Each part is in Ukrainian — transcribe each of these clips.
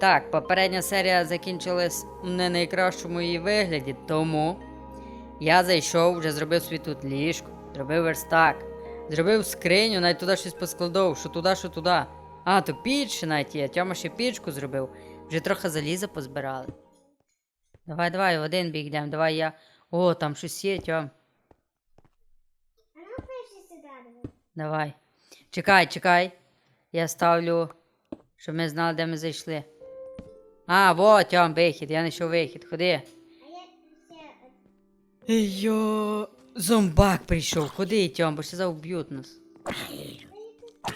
Так, попередня серія закінчилась не найкращому її вигляді, тому я зайшов, вже зробив собі тут ліжко, зробив верстак, зробив скриню, навіть туди щось поскладав, що туди, що туди. А, то піч ще навіть є, Тьома ще пічку зробив. Вже трохи заліза позбирали. Давай, давай, в один бік йдемо, давай я. О, там щось є, Тьом. А ну перший сюди давай. Давай. Чекай, чекай. Я ставлю, щоб ми знали, де ми зайшли. А, вот, Тьом, вихід, я знайшов вихід, ходи. А я ще... Йо, зомбак прийшов, ходи, Тьом, бо ще завб'ють нас.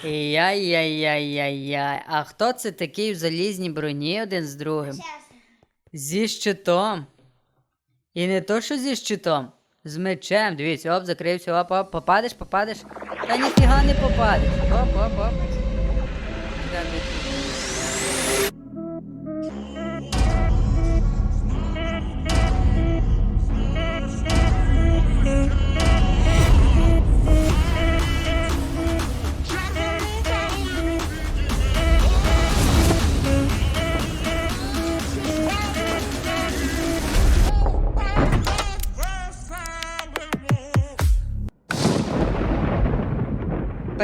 Яй-яй-яй-яй-яй. А хто це такий в залізній броні один з другим? Зі щитом. І не то, що зі щитом. З мечем. Дивіться, оп, закрився, оп, оп, попадеш, попадеш. Та ніфіга не попадеш.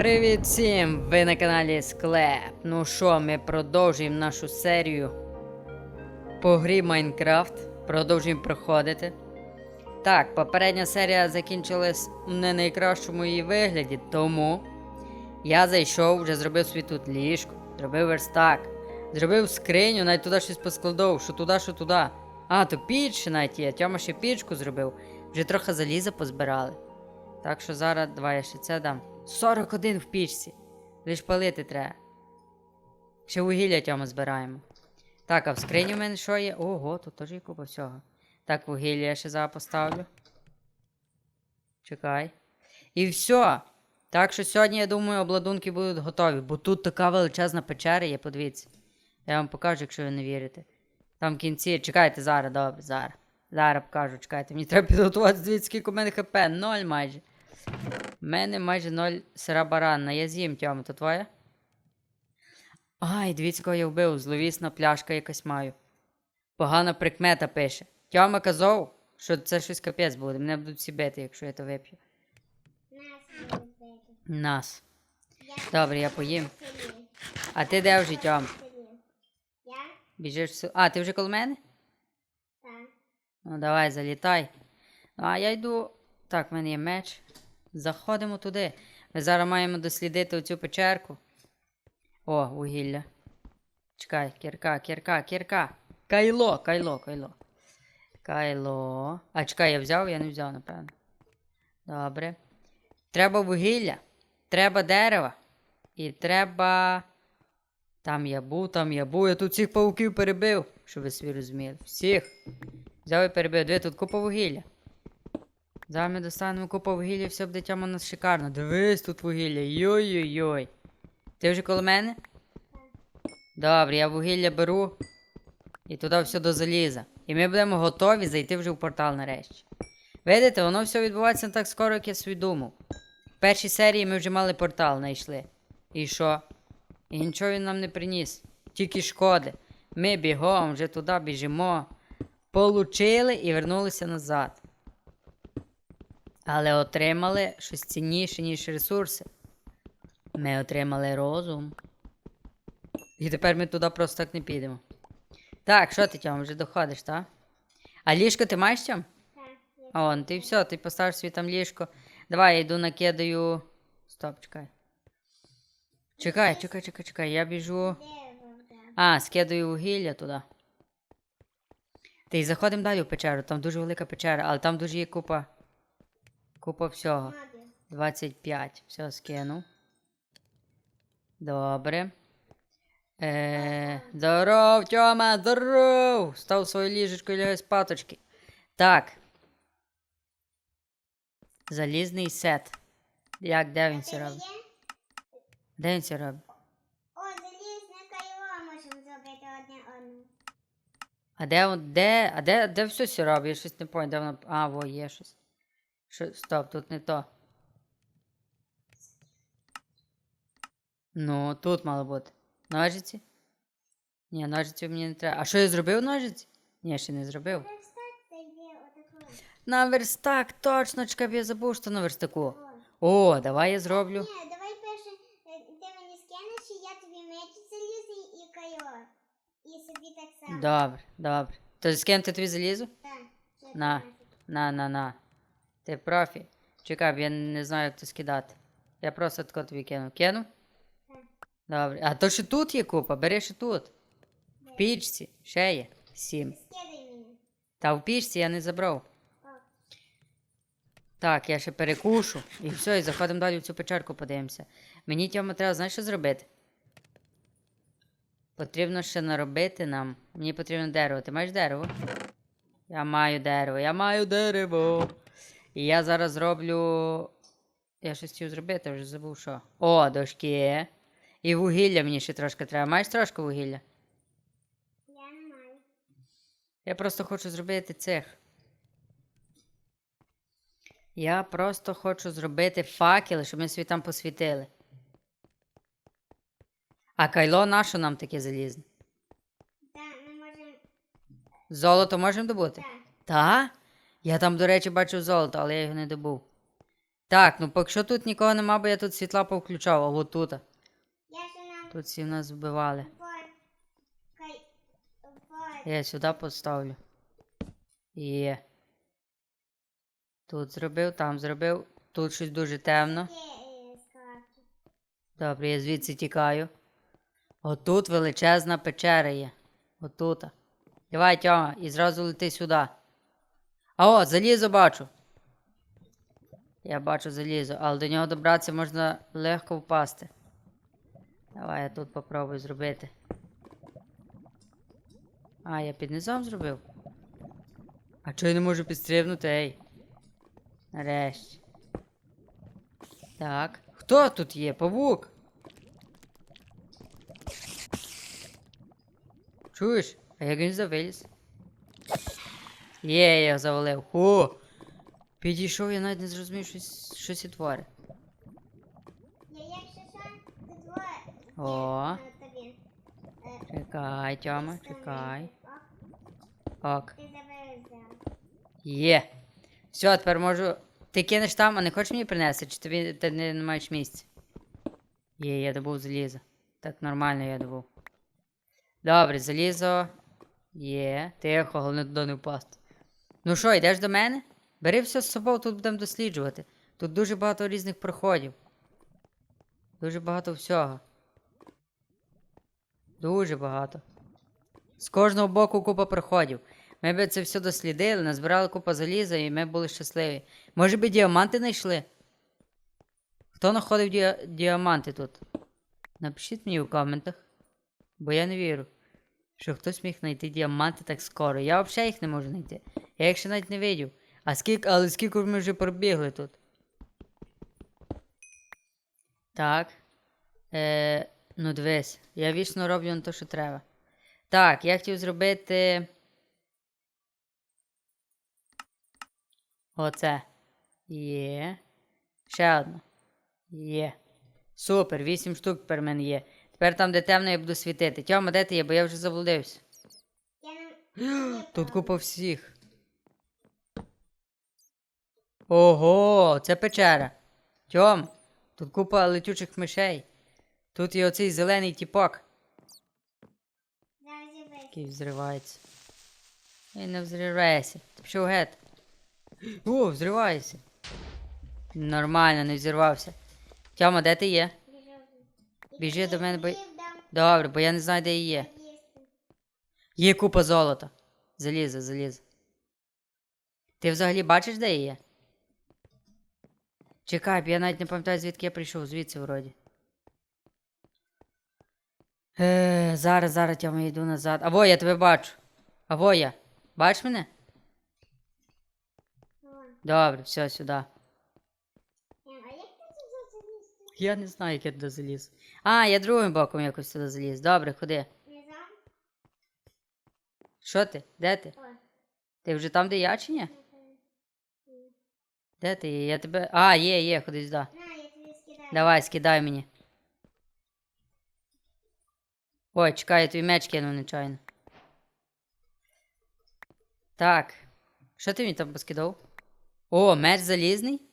Привіт всім! Ви на каналі Склеп. Ну що, ми продовжуємо нашу серію по грі Майнкрафт. Продовжуємо проходити. Так, попередня серія закінчилась в не найкращому її вигляді, тому я зайшов, вже зробив собі тут ліжко, зробив верстак, зробив скриню, навіть туди щось поскладав, що туди, що туди. А, то піч навіть є, Тьома ще пічку зробив. Вже трохи заліза позбирали. Так що зараз давай я ще це дам. 41 в пічці. Лиш палити треба. Ще вугілля тьому збираємо. Так, а в скрині в мене що є? Ого, тут теж є купа всього. Так, вугілля я ще зараз поставлю. Чекай. І все. Так що сьогодні, я думаю, обладунки будуть готові, бо тут така величезна печера є, подивіться. Я вам покажу, якщо ви не вірите. Там в кінці. Чекайте зараз, добре, зараз. Зараз покажу, чекайте. Мені треба підготувати, дивіться, скільки у мене хп. Ноль майже. Мене майже ноль сира баранна. Я з'їм Тьому, то твоя? Ай, дивіться, кого я вбив, зловісна пляшка якась маю. Погана прикмета пише. Тьома казав, що це щось капець буде. Мене будуть всі бити, якщо я то вип'ю. Нас. Добре, я поїм. А ти де вже, Тьом? Я? Біжиш в село. А, ти вже коло мене? Так. Ну, давай, залітай. Ну, а я йду. Так, в мене є меч. Заходимо туди. Ми зараз маємо дослідити оцю печерку. О, вугілля. Чекай, кірка, кірка, кірка. Кайло, кайло, кайло. Кайло. А чекай, я взяв, я не взяв, напевно. Добре. Треба вугілля. Треба дерева. І треба. Там я був, там я був. Я тут всіх пауків перебив, щоб ви собі розуміли. Всіх. Взяв і перебив. Диви, тут купа вугілля. Зараз ми достанемо купу вугілля, все буде тяма у нас шикарно. Дивись тут вугілля. Йой-йой-йой. Ти вже коло мене? Добре, я вугілля беру і туди все до заліза. І ми будемо готові зайти вже в портал нарешті. Видите, воно все відбувається не так скоро, як я собі думав. В першій серії ми вже мали портал знайшли. І що? І нічого він нам не приніс. Тільки шкоди. Ми бігом вже туди біжимо. Получили і вернулися назад. Але отримали щось цінніше, ніж ресурси. Ми отримали розум. І тепер ми туди просто так не підемо. Так, що ти Тьом, вже доходиш, так? А ліжко ти маєш Тьом? Так. Я- А он, ти все, ти поставиш собі там ліжко. Давай, я йду накидаю. Стоп, чекай. Чекай, чекай, чекай, чекай. Я біжу. А, скидаю вугілля туди. Ти заходимо далі в печеру. Там дуже велика печера, але там дуже є купа. Купа всього. 25. Все, скину. Добре. Е, здоров, Тьома, здоров! Став своє ліжечко і лягай спаточки. Так. Залізний сет. Як, де він це робить? Де він це робить? О, залізне кайло можемо зробити одне одному. А де, он- де, а де, де все це робить? Я щось не пам'ятаю. А, во, є щось. Що, стоп, тут не то. Ну, тут мало бути. Ножиці? Ні, ножиці мені не треба. А що я зробив ножиці? Ні, ще не зробив. На верстак, точно, чекай, я забув, що на верстаку. О. О, давай я зроблю. Ні, давай перше, е, ти мені скинеш, і я тобі меч залізний і кайор. І собі так само. Добре, добре. То скинути тобі залізу? Так. На. На, на, на. Ти профі. Чекай, я не знаю, як то скидати. Я просто тако тобі кину. Кину? Добре. А то ще тут є купа, бери ще тут. В пічці. Ще є. Сім. Та в пічці я не забрав. Так, я ще перекушу. І все, і заходимо далі в цю печерку, подивимося. Мені Тьома треба, знаєш, що зробити? Потрібно ще наробити нам. Мені потрібно дерево. Ти маєш дерево? Я маю дерево, я маю дерево. І я зараз зроблю. Я щось хотів зробити, вже забув що. О, дошки. І вугілля мені ще трошки треба. Маєш трошки вугілля? Я не маю. Я просто хочу зробити цих. Я просто хочу зробити факели, щоб ми собі там посвітили. А кайло наше нам таке залізне. Так, ми можемо. Золото можемо добути? Так. Та? Я там, до речі, бачив золото, але я його не добув. Так, ну поки що тут нікого нема, бо я тут світла повключав, а от тут. Тут всі нас вбивали. Я сюди поставлю. Є. Тут зробив, там зробив. Тут щось дуже темно. Добре, я звідси тікаю. Отут величезна печера є. Отут. Давай, Тьома, і зразу лети сюди. А о, залізо бачу. Я бачу залізо, але до нього добратися можна легко впасти. Давай я тут попробую зробити. А, я під низом зробив. А чого я не можу підстрибнути, ей? Нарешті. Так. Хто тут є? Павук? Чуєш? А як він завиліз? Є, я завалив. О! Підійшов, я навіть не зрозумів, щось, щось і творить. Я якщо що, тут вот. О. Тобі. Е, Чекай, Тьома, чекай. Ок. Ти забери взяв. Є. Все, тепер можу. Ти кинеш там, а не хочеш мені принести, чи тобі ти не, не маєш місця? Є, я добув залізо. Так нормально я добув. Добре, залізо. Є. Тихо, головне туди не впасти. Ну що, йдеш до мене? Бери все з собою, тут будемо досліджувати. Тут дуже багато різних проходів. Дуже багато всього. Дуже багато. З кожного боку купа проходів. Ми би це все дослідили, назбирали купу заліза і ми були щасливі. Може би діаманти знайшли? Хто знаходив діа- діаманти тут? Напишіть мені в коментах, бо я не вірю, що хтось міг знайти діаманти так скоро. Я взагалі їх не можу знайти. Я їх ще навіть не видів. А скільки, але скільки ми вже пробігли тут? Так. Е, ну дивись, я вічно роблю не те, що треба. Так, я хотів зробити. Оце. Є. Ще одна. Є. Супер, вісім штук тепер мене є. Тепер там, де темно, я буду світити. Тьома, де ти є, бо я вже заблудився. Я. Тут купа всіх. Ого, це печера. Тьом, тут купа летючих мишей. Тут є оцей зелений тіпок, який взривається. І не взривається. Ти пішов геть. О, взривається. Нормально, не взірвався. Тьома, де ти є? Біжи до мене, бо- Добре, бо я не знаю, де її є. Є купа золота. Залізо, залізо. Ти взагалі бачиш, де її є? Чекай, я навіть не пам'ятаю, звідки я прийшов, звідси вроді. Е, зараз, зараз я йду назад. Аво, я тебе бачу. Аво я. Бачиш мене? Добре, все, сюди. Ем, А як ти тут залізти? Я не знаю, як я туди заліз. А, я другим боком якось туди заліз. Добре, ходи. Що ти? Де ти? Ти вже там, де я чи ні? Де ти є? Я тебе. А, є, є, ходи сюди. Давай, скидай мені. Ой, чекай, я твій меч кинув нечайно. Так. Що ти мені там поскидав? О, меч залізний?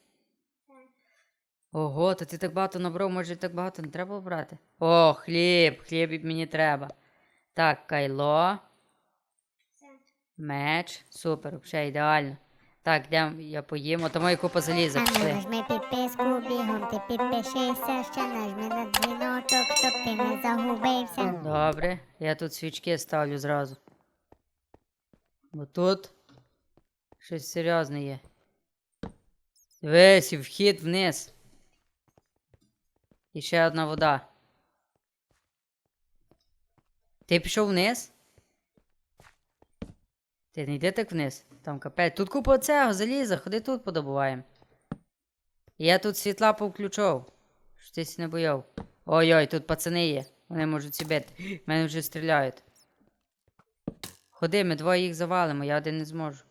Ого, то ти так багато набрав, може так багато не треба брати? О, хліб, хліб мені треба. Так, кайло, меч. Супер, взагалі ідеально. Так, йдемо, я поїм. Ото моя купа заліза. А Пішли. нажми підписку, бігом ти підпишися, ще нажми на дзвіночок, щоб ти не загубився. Добре, я тут свічки ставлю зразу. Бо тут щось серйозне є. Дивись, і вхід вниз. І ще одна вода. Ти пішов вниз? Ти не йди так вниз. Там капець. Тут купа цього заліза, ходи тут подобуваємо. Я тут світла повключав. Що ти не бояв. Ой-ой, тут пацани є. Вони можуть сібити. Мене вже стріляють. Ходи, ми двоє їх завалимо, я один не зможу.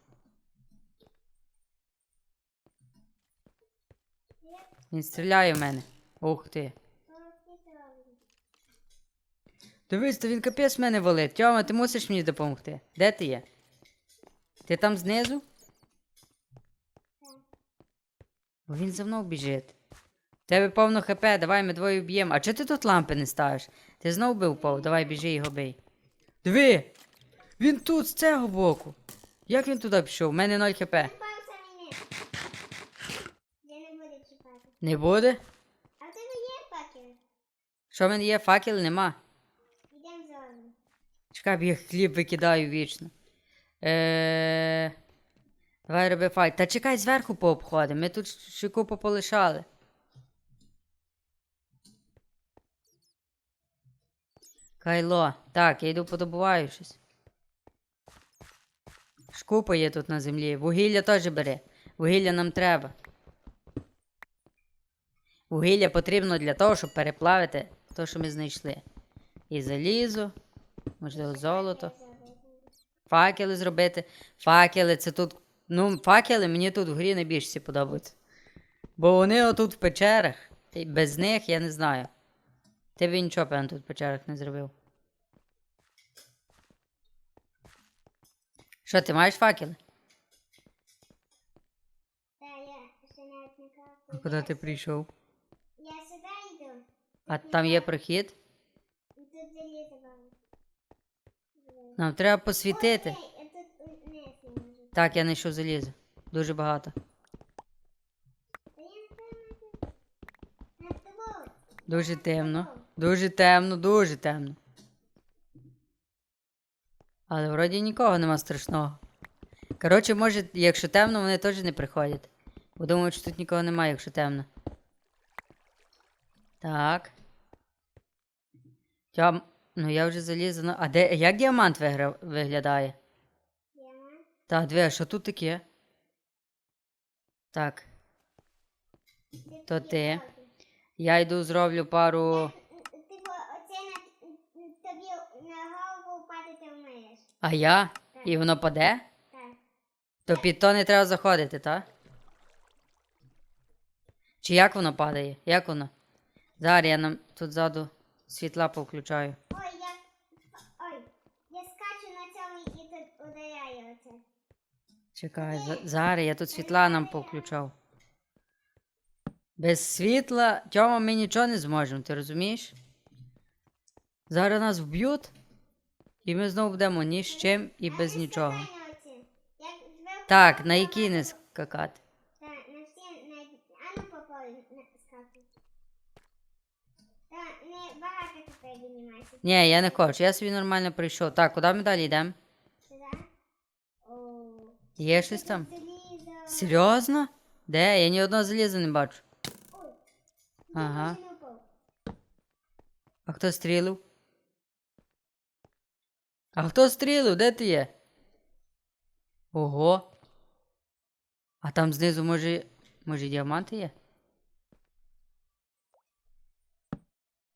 Він стріляє в мене. Ух ти. Дивись, то він капець мене валить. Тьома, ти мусиш мені допомогти. Де ти є? Ти там знизу? Бо він за мною біжить. Тебе повно хп, давай ми двоє вб'ємо. А чого ти тут лампи не ставиш? Ти знов бив пов, давай біжи його бий. Диви! Він тут, з цього боку. Як він туди пішов? У мене 0 хп. Я не буду чіпати. Не буде? А в тебе є пакет? Що в мене є? Факел нема. Йдемо в зону. Чекай, бо я хліб викидаю вічно. Е... Давай роби факел. Та чекай, зверху пообходимо. Ми тут ще купу полишали. Кайло. Так, я йду подобуваю щось. Шкупа є тут на землі. Вугілля теж бери. Вугілля нам треба. Вугілля потрібно для того, щоб переплавити те, що ми знайшли. І залізо, можливо, золото. Факели зробити. Факели це тут. Ну, факели мені тут в грі найбільше всі подобаються. Бо вони отут в печерах. І без них я не знаю. Ти б нічого, певно, тут в печерах не зробив. Що, ти маєш факели? Та я ще не А куди ти прийшов? А там є прохід? Нам треба посвітити. Так, я знайшов залізо. Дуже багато. Дуже темно. Дуже темно, дуже темно. Але вроді нікого нема страшного. Коротше, може, якщо темно, вони теж не приходять. Бо думають, що тут нікого немає, якщо темно. Так. Тям... Ну я вже залізу на. А де. Як діамант вигра... виглядає? Я. Так, диви, а що тут таке? Так. То ти. Я йду зроблю пару. Типу, оце на тобі на голову впаде ти вмиєш. А я? І воно паде? Так. То під то не треба заходити, так? Чи як воно падає? Як воно? Зараз я нам тут ззаду світла повключаю. Ой, я. Ой, я скачу на цьому і тут ударяю оце. Чекай, за- зараз я тут світла нам повключав. Без світла, Тьома, ми нічого не зможемо, ти розумієш? Зараз нас вб'ють, і ми знову будемо ні з чим і без нічого. Так, на які не скакати? Так, на всі, на... А ну попали, на скакай. Так, не багато тепер піднімайся. Ні, я не хочу, я собі нормально прийшов. Так, куди ми далі йдемо? Є щось там? Серйозно? Де? Я ні одного заліза не бачу. Ага. А хто стрілив? А хто стрілив? Де ти є? Ого. А там знизу може. Може діаманти є?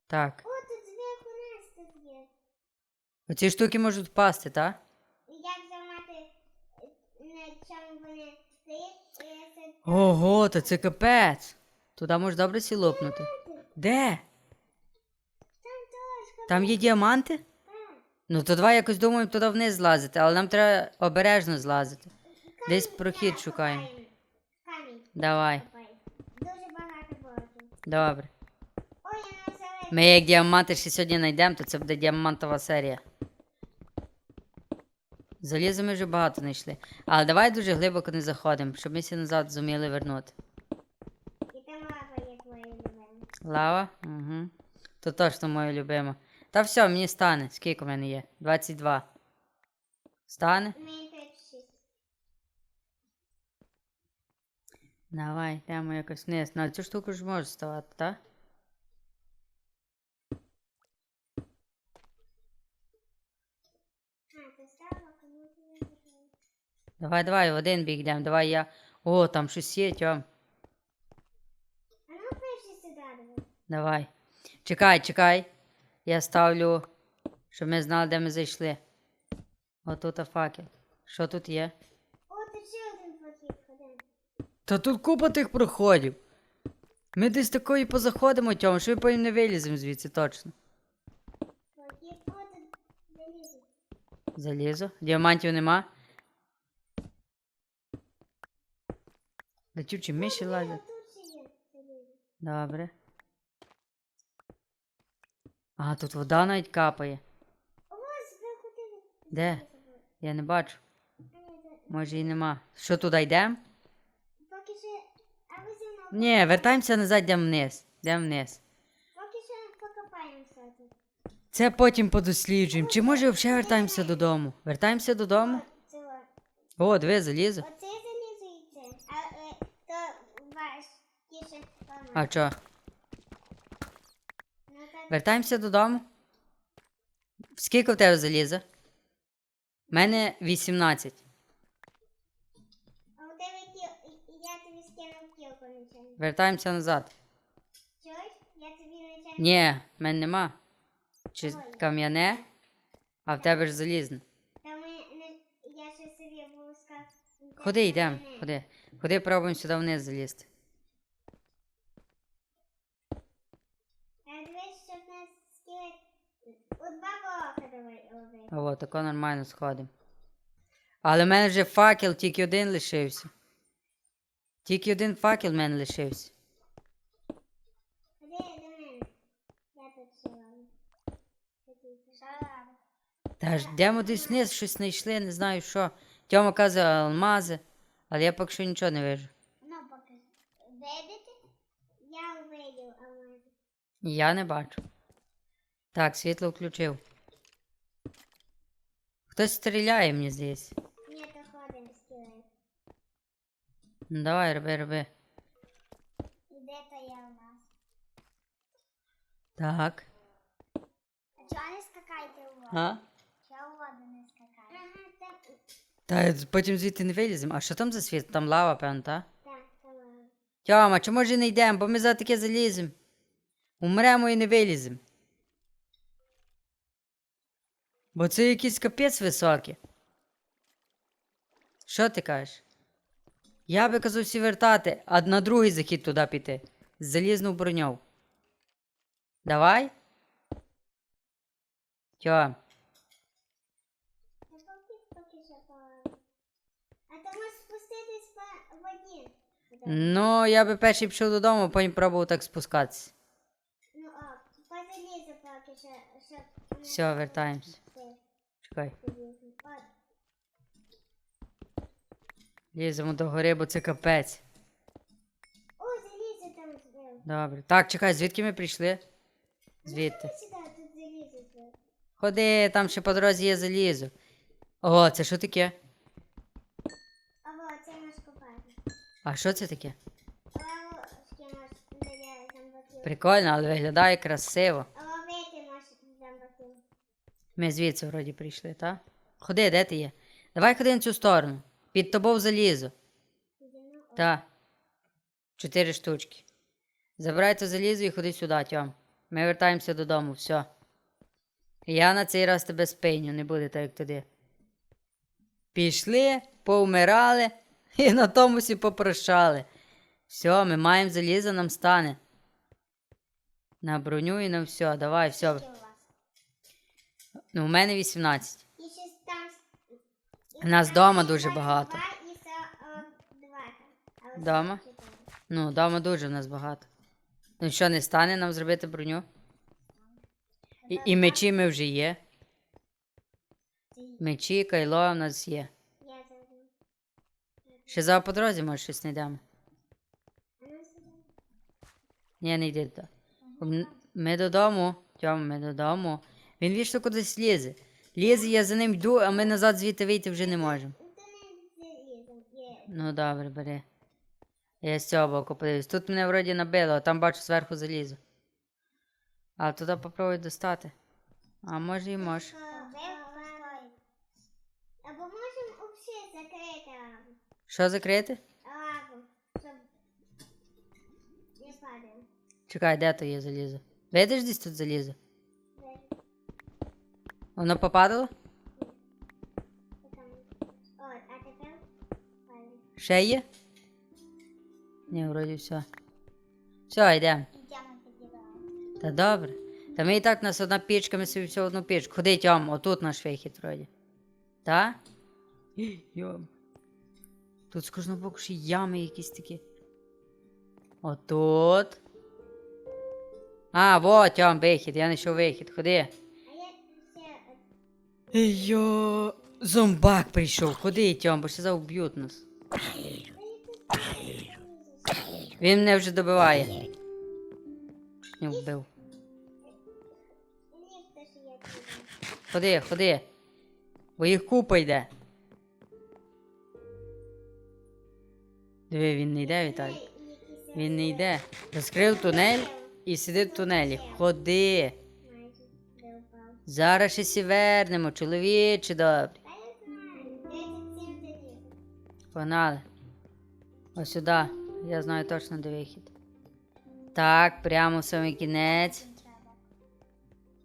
Так. О, тут зверху нас тут є. Оці штуки можуть впасти, так? Як займати на чому вони стоять, Ого, то це капець. Туди може добре сі лопнути. Де? там теж Там є діаманти? Ну то давай якось думаємо туди вниз злазити, але нам треба обережно злазити. Десь прохід шукаємо. Камінь Давай. Дуже багато блоків. добре. Ой, я не. Ми як діаманти ще сьогодні знайдемо, то це буде діамантова серія. Заліза ми вже багато знайшли. Але давай дуже глибоко не заходимо, щоб ми всі назад зуміли вернути. І там лава є твоя любима. Лава? Угу. То точно моя любима. Та все, мені стане. Скільки в мене є? 22. Стане? У 36. Давай, йдемо якось вниз. На цю штуку ж може ставати, так? А, ти стала кому-то не зробила. Давай, давай, в один бік йдемо. Давай я. О, там щось є, тьом. А ну сюди давай. Давай. Чекай, чекай. Я ставлю, щоб ми знали, де ми зайшли. Отут факел. Що тут є? О, тут ще один прохід, ходи. Та тут купа тих проходів. Ми десь такої позаходимо, тьом, що ми потім не виліземо звідси точно. Прохід, о, тут залізо. Залізо. Діамантів нема. Летючі миші лазять. Добре. А, тут вода навіть капає. Де? Я не бачу. Може і нема. Що туди йдемо? Поки ще. Ні, вертаємося назад, йдемо вниз. Йдемо вниз. Поки ще покопаємося тут. Це потім подосліджуємо. Чи може взагалі вертаємося додому? Вертаємося додому? О. О, диви, залізо. Оце залізо і це. А е, то ваш тіше форма. А? Ну Вертаємося додому? Скільки в тебе заліза? У мене 18. а у тебе кіл, і- і я тобі скинув кілку нечайно. Вертаємося назад. Чуєш? Я тобі нечайно. Ні, в мене нема. Чи кам'яне, а в тебе ж залізне. Та ми не, я ще собі обов'язково. Ходи, йдемо, ходи. Ходи, пробуємо сюди вниз залізти. А дивись, щоб нас скинуть. У два блока давай А тако нормально сходимо. Але в мене вже факел, тільки один лишився. Тільки один факел в мене лишився. Та ж йдемо десь вниз, щось знайшли, не знаю що. Тьома каже алмази, але я поки що нічого не вижу. Ну, поки. Видите? Я увидів, а може. Я не бачу. Так, світло включив. Хтось стріляє, мені. Ні, то скілець. Ну давай, роби, роби. І де то є у нас? Так. А чого не скакайте у воду? А? Чого у воду не скакайте? Ага, Та потім звідти не виліземо. А що там за світ? Там лава, певно, та? так, так. Тьома, чому ж не йдемо, бо ми за таке заліземо. Умремо і не виліземо. Бо це якийсь капець високий. Що ти кажеш? Я би казав всі вертати, а на другий захід туди піти. З залізною броньою. Давай? А можеш спуститись по воді. Ну, я би перший пішов додому, а потім пробував так спускатися. Ну, о, позалізу поки що, щоб... Все, вертаємось. Чекай. Ліземо до гори, бо це капець. О, залізо там. Добре. Так, чекай, звідки ми прийшли? Звідти. Ходи там ще по дорозі є залізо. О, це що таке? Ого, це наш копати. А що це таке? Прикольно, але виглядає красиво. Ми звідси вроді прийшли, так? Ходи, де ти є? Давай ходи на цю сторону. Під тобою залізо. Так. Чотири штучки. Забирай то залізо і ходи сюди, Тьом. Ми вертаємося додому, все. Я на цей раз тебе спиню, не буде так, як туди. Пішли, повмирали і на тому всі попрощали. Все, ми маємо залізо, нам стане. На броню і на все. Давай, все. У? Ну, у мене 18. І ще там... і Нас там дома дуже багато. Ось Дома? Ну, вдома дуже в нас багато. Ну що, не стане нам зробити броню? І, і мечі ми вже є. Мечі, кайло в нас є. Ще за по дорозі, може, щось знайдемо. Ну. Ні, не йди туди. Ми додому. Тьому, ми додому. Він вічно кудись лізе. Лізе, я за ним йду, а ми назад звідти вийти вже не можемо. Ну, добре, бери. Я з цього боку подивлюсь. Тут мене вроді набило, а там бачу зверху залізо. А туди попробуй достати. А може і може. Або можемо взагалі закрити лаву. Що закрити? Лаву, щоб не падало. Чекай, де то є залізо? Видиш десь тут залізо? Воно попадало? Є? Ні, вроді все. Все, підібрати. Та добре. Та ми і так у нас одна пічка, ми собі всю одну пічку. Ходи, Тьом, отут наш вихід вроді. Та? Йом. Тут з кожного боку ще ями якісь такі. Отут. А, вот, Тьом, вихід, я знайшов вихід. Ходи. Йо. Зомбак прийшов. Ходи, Тьом, бо ще зараз нас. Він мене вже добиває. Не вбив. Ходи, ходи. Бо їх купа йде. Диви, він не йде, Віталій. Він не йде. Розкрив тунель і сидить в тунелі. Ходи. Зараз ще сі вернемо, чоловіче добре. Я знаю. 37 залізо. Погнали. Ось сюди. Я знаю точно де вихід. Так, прямо в самий кінець.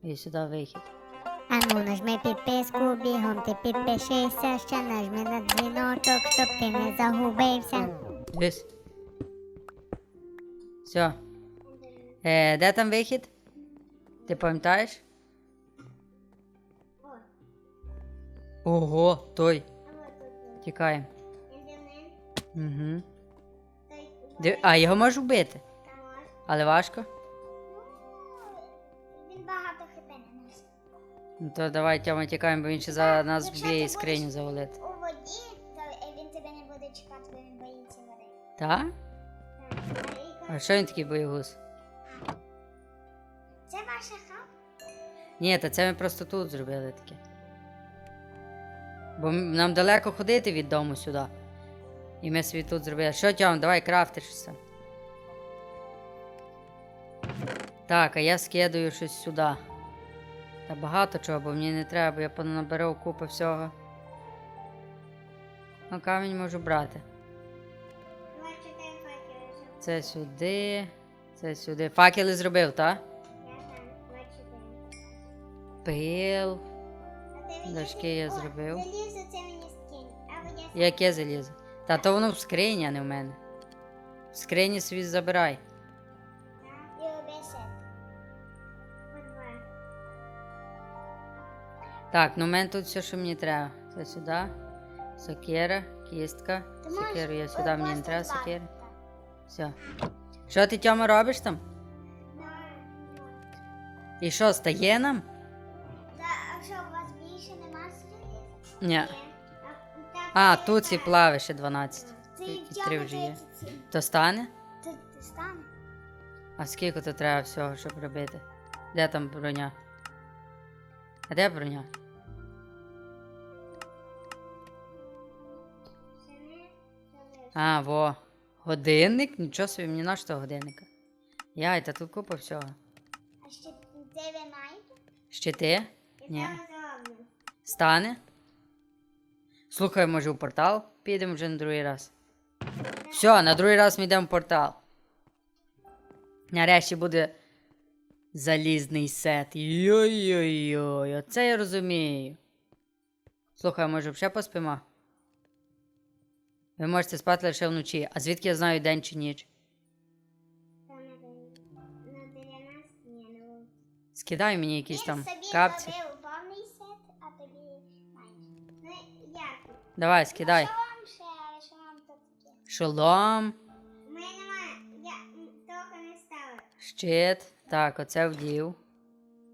І сюди вихід. А ну нажми підписку, бігом ти підпишися, ще нажми на дзвіночок, щоб ти не загубився. Дивись. Все. Е, де там вихід? Ти пам'ятаєш? Ого, той. Тікаємо. Угу. А його можеш вбити, але важко. Він багато хп не носить. Ну то давай, Тьома, тікаємо, бо він ще за нас Якщо вб'є ти і скриню будеш- завалити. У воді, то е, він тебе не буде чекати, бо він боїться води. Так? Так. А і А що він такий боєгуз? Це ваша хата? Ні, та це ми просто тут зробили таке. Бо нам далеко ходити від дому сюди. І ми собі тут зробили. Що, Тьом, давай крафти щось. там. Так, а я скидаю щось сюди. Та багато чого, бо мені не треба, бо я понаберу купу всього. Ну, камінь можу брати. Це сюди, це сюди. Факели зробив, так? Пил. Зі- я зробив. Яке залізо? Та то воно в скрині, а не в мене. В скрині собі забирай. Так, ну в мене тут все, що мені треба. Це сюди. Сокира, кістка. Сокиру я сюди, мені не треба. Так. Все. Що ти Тьома робиш там? І що, стає нам? Та, а що, у вас більше нема заліза? Ні. А, це тут ці так. плави ще 12. Це І- і і три вже є. 37. То стане? Ти стане? А скільки то треба всього, щоб робити? Де там броня? А де броня? А, во. Годинник? Нічого собі, мені на що годинника. Яй, та тут купа всього. А ще де ви маєте? Щити? Я Ні. Стане? Слухай, може у портал? Підемо вже на другий раз. Все, на другий раз ми йдемо в портал. Нарешті буде залізний сет. Йой-йой-йой, оце я розумію. Слухай, може ще поспимо? Ви можете спати лише вночі. А звідки я знаю день чи ніч? Та на день. На 90 ні, ну. Скидай мені якісь там собі капці. Давай, скидай. Вам ще? Вам тут? Шолом, У мене немає. Я трохи не ставила. щит. Так, оце вдів.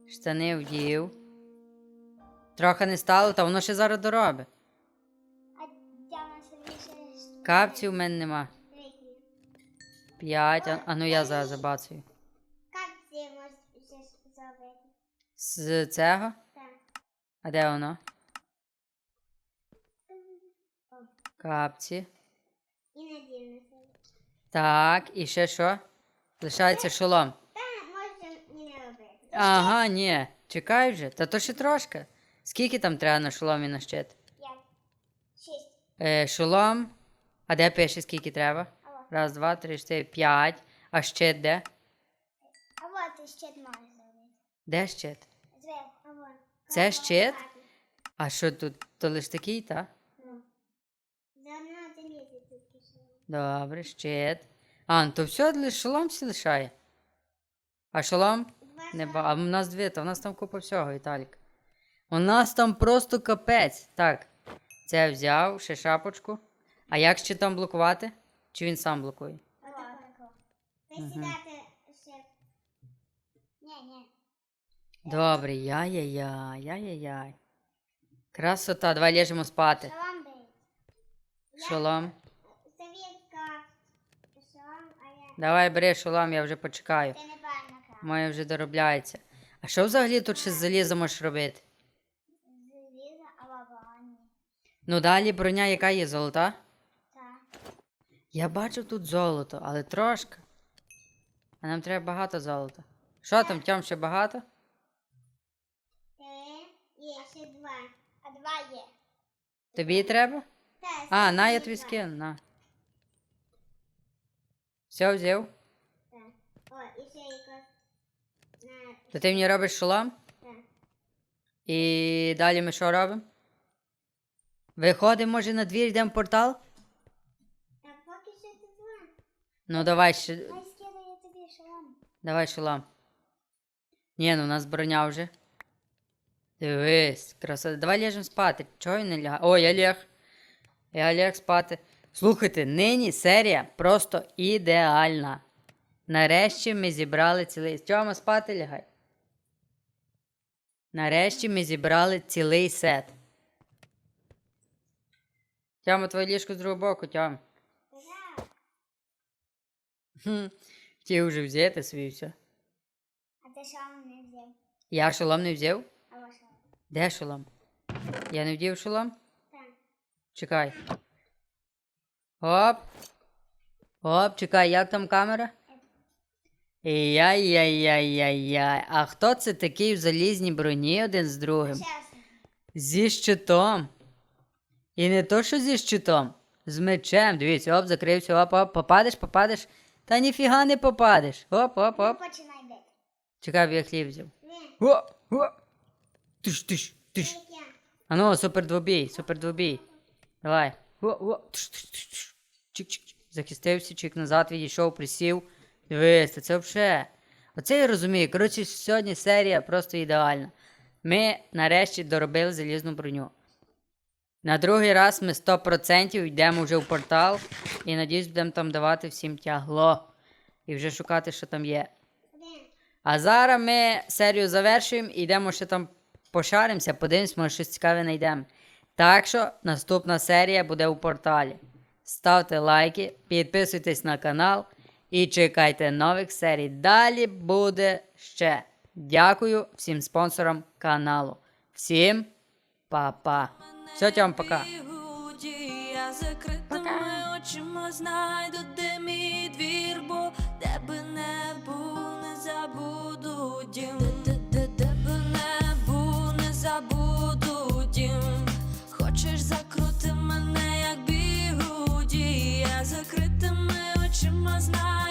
Штани вдів. Трохи не стало, та воно ще зараз доробить. А Діана собі ще... Капців в мене нема. П'ять. А, а ну я зараз забацаю. Капці можеш зробити. З цього? Так. А де воно? О, Капці. І надійно собі. Так, і ще що? Лишається шолом. Та можна не робити. Ага, ні. Чекай вже. Та то ще трошки. Скільки там треба на шолом і на щит? П'ять. Шість. Е, шолом. А де пише, скільки треба? Раз, два, три, чотири, п'ять. А щит де? А от ще можеш зробити. Де щит? Зверху. А вот. Це щит? А що тут? То лиш такий, та? Ну. Заодно ти лізе тут пішов. Добре, щит. А, ну то все, лише шолом всі лишає. А шолом? Не ба... А в нас дві, та в нас там купа всього, Віталік. У нас там просто капець. Так, це взяв, ще шапочку. А як щитом блокувати? Чи він сам блокує? Присідати ще. Ні, ні. Добре, яй-яй-яй, яй-яй-яй. Красота, давай ляжемо спати. Шалом бей. Шолом. Совєтка. Шалом, а я... Давай бери шолом, я вже почекаю. Ти не. Моє вже доробляється. А що взагалі тут ще з заліза можеш робити? Заліза, а вагоні. Ну далі броня, яка є золота? Так. Я бачу тут золото, але трошки. А нам треба багато золота. Що там, Тьом, ще багато? Три. Є ще два. А два є. Тобі треба? Так, А, на я тобі скину, на. Все взяв? Так. О, і ще якось. На... То ти мені робиш шолом? Так. І далі ми що робимо? Виходимо, може, на двір, йдемо в портал? Так, поки що тут два. Ну давай ще. Хай скидає тобі шалом. Давай шолом. Ні, ну у нас броня вже. Дивись, красота. Давай ляжемо спати. Чого він не лягає? О, я ляг. Я ляг спати. Слухайте, нині серія просто ідеальна. Нарешті ми зібрали цілий. Тьома, спати лягай. Нарешті ми зібрали цілий сет. Тьома, твоє ліжко з другого боку, Тьом. Так. Хм. Ті вже взяти свій все. А ти шалом не взяв. Я шолом не взяв? А ваш шалом? Де шолом? Я не вдів шолом? Так. Чекай. Оп. Оп, чекай, як там камера? Яй-яй-яй-яй-яй. А хто це такий в залізній броні один з другим? Чесно. Зі щитом. І не то, що зі щитом. З мечем. Дивіться, оп, закрився, оп, оп, попадеш, попадеш. Та ніфіга не попадеш. Оп, оп, Ну, оп. починай бити. Чекай, я хліб взяв. Ні, Оп, оп. Тиш, тиш, тиш. як я. А ну, супер двобій, супер двобій. Давай. О, о. Тш, тш, тш, тш. Чик, чик, чик. Захистився, чик назад відійшов, присів. Дивись, це взагалі. Оце я розумію. Коротше, сьогодні серія просто ідеальна. Ми нарешті доробили залізну броню. На другий раз ми 100% йдемо вже в портал і надіюсь, будемо там давати всім тягло. І вже шукати, що там є. А зараз ми серію завершуємо і йдемо ще там пошаримося, подивимось, може щось цікаве знайдемо. Так що наступна серія буде у порталі. Ставте лайки, підписуйтесь на канал і чекайте нових серій. Далі буде ще. Дякую всім спонсорам каналу. Всім па-па. Все, Тьом, пока. Я закритими очима знайду, де мій двір, бо де би не був. was not.